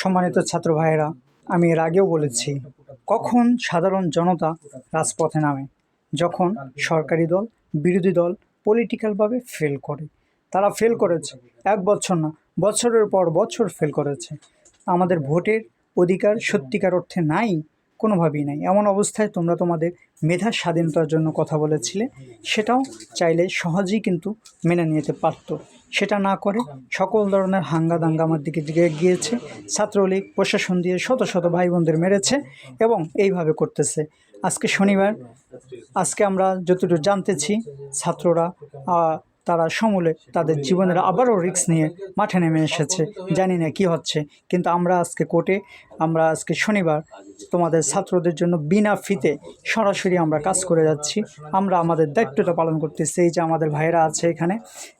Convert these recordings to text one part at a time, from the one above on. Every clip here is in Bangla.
সম্মানিত ছাত্র ভাইয়েরা, আমি এর আগেও বলেছি, কখন সাধারণ জনতা রাজপথে নামে? যখন সরকারি দল, বিরোধী দল পলিটিক্যালভাবে ফেল করে। তারা ফেল করেছে। এক বছর না, বছরের পর বছর ফেল করেছে। আমাদের ভোটের অধিকার সত্যিকার অর্থে নাই, কোনোভাবেই নাই। এমন অবস্থায় তোমরা তোমাদের মেধা স্বাধীনতার জন্য কথা বলেছিলে, সেটাও চাইলে সহজেই কিন্তু মেনে নিতে পারতো। সেটা না করে সকল ধরনের হাঙ্গা দাঙ্গামার দিকে গিয়েছে। ছাত্রলীগ, প্রশাসন দিয়ে শত শত ভাই বোনদের মেরেছে এবং এইভাবে করতেছে। আজকে শনিবার, আজকে আমরা যতটুকু জানতেছি, ছাত্ররা তারা সমূলে তাদের জীবনের আবারও রিস্ক নিয়ে মাঠে নেমে এসেছে। জানি না কি হচ্ছে কিন্তু আমরা আজকে কোর্টে আমরা আজকে শনিবার তোমাদের ছাত্রদের জন্য বিনা ফিতে সরাসরি আমরা কাজ করে যাচ্ছি। আমরা আমাদের দায়িত্বটা পালন করতেছি। এই যে আমাদের ভাইরা আছে এখানে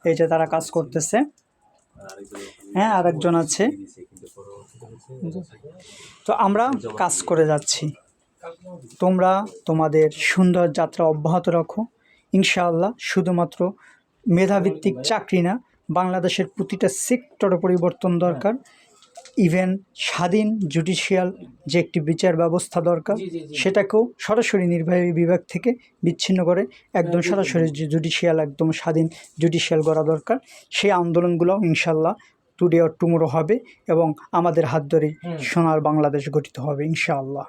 এই যে তারা কাজ করতেছে। হ্যাঁ আরেকজন আছে। তো আমরা কাজ করে যাচ্ছি। তোমরা তোমাদের সুন্দর যাত্রা অব্যাহত রাখো। ইনশাআল্লাহ শুধুমাত্র মেধাভিত্তিক চাকরি না বাংলাদেশের প্রতিটা সেক্টরে পরিবর্তন দরকার। ইভেন স্বাধীন জুডিশিয়াল যে একটি বিচার ব্যবস্থা দরকার সেটাকেও সরাসরি নির্বাহী বিভাগ থেকে বিচ্ছিন্ন করে একদম সরাসরি জুডিশিয়াল একদম স্বাধীন জুডিশিয়াল করা দরকার। সেই আন্দোলনগুলোও ইনশাল্লাহ টুডে অর টুমোরো হবে এবং আমাদের হাত ধরেই সোনার বাংলাদেশ গঠিত হবে ইনশাআল্লাহ